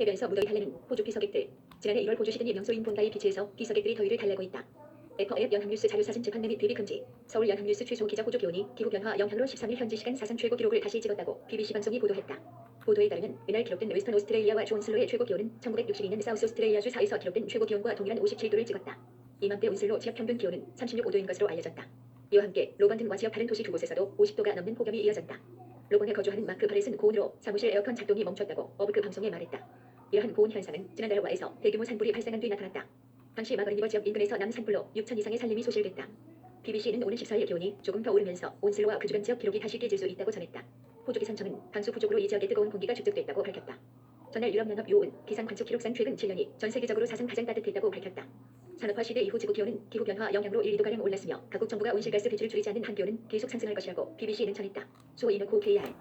해변에서 무더위 달래는 호주 피서객들. 지난해 1월 호주 시드니 명소인 본가의 비치에서 비서객들이 더위를 달래고 있다. FF 연합뉴스 자료사진 재판내 및 대비 금지. 서울 연합뉴스 최초 기자 호주 교원이 기후 변화 영향으로 13일 현지 시간 사상 최고 기록을 다시 찍었다고 BBC 방송이 보도했다. 보도에 따르면 이날 기록된 웨스턴 오스트레일리아와 존슬로의 최고 기온은 1962년 사우스 오스트레일리아 주 4에서 기록된 최고 기온과 동일한 57도를 찍었다. 이맘때 온슬로 지역 평균 기온은 36.5도인 것으로 알려졌다. 이와 함께 로번든과 지역 다른 도시 두 곳에서도 50도가 넘는 폭염이 이어졌다. 로번에 거주하는 마크 파렛은 고온으로 사무실 에어컨 작동이 멈췄다고 어브그 방송에 말했다. 이러한 고온 현상은 지난달 와에서 대규모 산불이 발생한 뒤 나타났다. 당시 마거리니버 지역 인근에서 남 산불로 6천 이상의 살림이 소실됐다. BBC는 오는 14일 기온이 조금 더 오르면서 온슬로와 그 주변 지역 기록이 다시 깨질 수 있다고 전했다. 호주 기상청은 강수 부족으로 이 지역에 뜨거운 공기가 축적됐다고 밝혔다. 전날 유럽연합 요은 기상 관측 기록상 최근 7년이 전 세계적으로 사상 가장 따뜻했다고 밝혔다. 산업화 시대 이후 지구 기온은 기후 변화 영향으로 1, 2도가량 올랐으며 각국 정부가 온실가스 배출을 줄이지 않는 한 기온은 계속 상승할 것이라고 BBC는 전했다. 소 이노코 KR